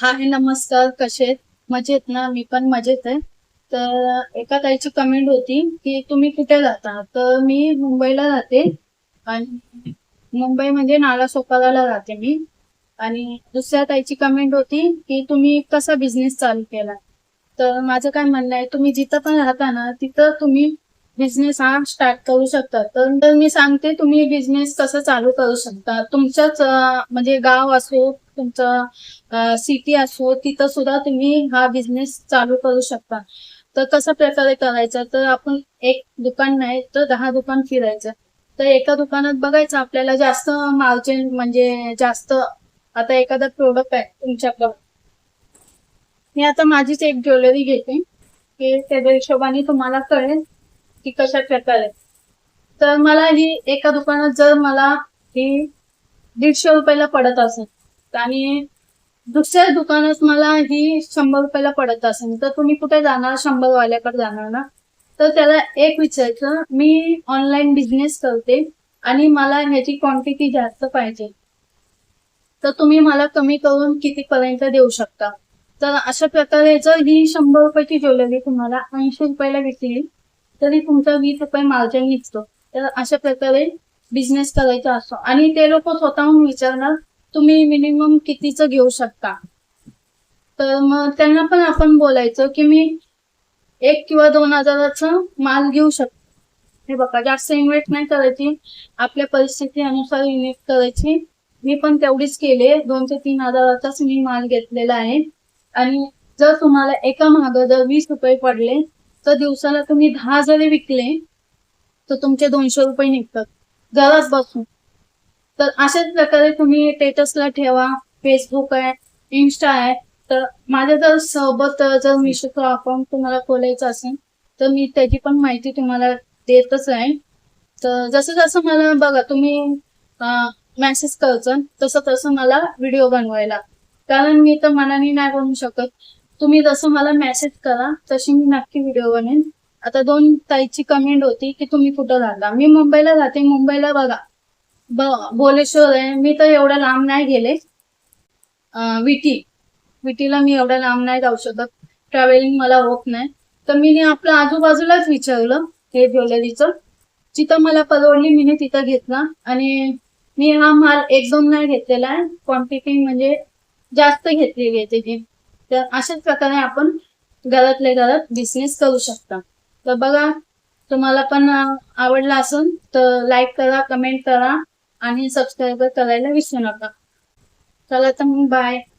हाय नमस्कार कसे आहेत? मजेत ना? मी पण मजेत आहे. तर एका ताईची कमेंट होती की तुम्ही कुठे राहता तर मी मुंबईला राहते आणि मुंबईमध्ये म्हणजे नाला नालासोपाराला राहते मी. आणि दुसऱ्या ताईची कमेंट होती की तुम्ही कसा बिझनेस चालू केला तर माझं काय म्हणणं आहे तुम्ही जिथं पण राहता ना तिथं तुम्ही बिझनेस हा स्टार्ट करू शकता तर मी सांगते तुम्ही बिझनेस कसं चालू करू शकता. तुमच्याच म्हणजे गाव असो तुमचं सिटी असो तिथं सुद्धा तुम्ही हा बिझनेस चालू करू शकता. तर कशा प्रकारे करायचा? तर आपण एक दुकान नाही तर दहा दुकान फिरायचं. तर एका दुकानात बघायचं आपल्याला जास्त मार्जिन म्हणजे जास्त आता एखादा प्रोडक्ट आहे तुमच्याकडं. मी आता माझीच एक ज्वेलरी घेते. की त्याच्या हिशोबाने तुम्हाला कळेल. की कशा प्रकारे तर मला ही एका दुकानात जर मला ही दीडशे रुपयाला पडत असेल आणि दुसऱ्या दुकानात मला ही शंभर रुपयाला पडत असेल तर तुम्ही कुठे जाणार? शंभर वाल्याकडे जाणार ना? तर त्याला एक विचारायचं मी ऑनलाईन बिझनेस करते आणि मला ह्याची क्वांटिटी जास्त पाहिजे. तर तुम्ही मला कमी करून कितीपर्यंत देऊ शकता? तर अशा प्रकारे जर ही शंभर रुपयाची ज्वेलरी तुम्हाला ऐंशी रुपयाला विकली तरी तुमचा वीस रुपये मार्जिन निघतो. तर अशा प्रकारे बिझनेस करायचा असतो आणि ते लोक स्वतःहून विचारणार तुम्ही मिनिमम कितीचं घेऊ शकता? तर मग त्यांना पण आपण बोलायचं की मी एक किंवा दोन हजाराचं माल घेऊ शकतो. हे बघा जास्त इन्व्हेस्ट नाही करायची. आपल्या परिस्थिती अनुसार इन्व्हेस्ट करायची. मी पण तेवढीच केले दोन ते तीन हजाराचाच मी माल घेतलेला आहे. आणि जर तुम्हाला एका महाग जर वीस रुपये पडले तर दिवसाला तुम्ही दहा जरी विकले तर तुमचे दोनशे रुपये निघतात. घरात बसून. तर अशाच प्रकारे तुम्ही स्टेटसला ठेवा. फेसबुक आहे इन्स्टा आहे. तर माझ्या जर सोबत जर मिशोचं अकाउंट तुम्हाला खोलायचं असेल तर मी त्याची पण माहिती तुम्हाला देतच आहे. तर जसं जसं मला बघा तुम्ही मेसेज करचं तसं तसं मला व्हिडिओ बनवायला. कारण मी तर मनाने नाही बनवू शकत. तुम्ही जसं मला मेसेज करा तशी मी नक्की व्हिडिओ बनेन आता दोन ताईची कमेंट होती की तुम्ही कुठं राहता? मी मुंबईला राहते मुंबईला बघा. ब- बोलेश्वर आहे. मी तर एवढ्या लांब नाही गेले. विटी. विटीला मी एवढ्या लांब नाही जाऊ शकत. ट्रॅव्हलिंग मला होत नाही. तर मी आपलं आजूबाजूलाच विचारलं हे ज्वेलरीचं. जिथं मला परवडली मी तिथं घेतला. आणि मी हा माल एक दोन नाही घेतलेला आहे. क्वांटिटी म्हणजे जास्त घेतलेली आहे त्याची तर अशाच प्रकारे आपण घरातल्या घरात बिझनेस करू शकता. तर बघा तुम्हाला पण आवडला असेल तर लाईक करा कमेंट करा आणि सबस्क्राईब करायला विसरू नका. चला तर मग बाय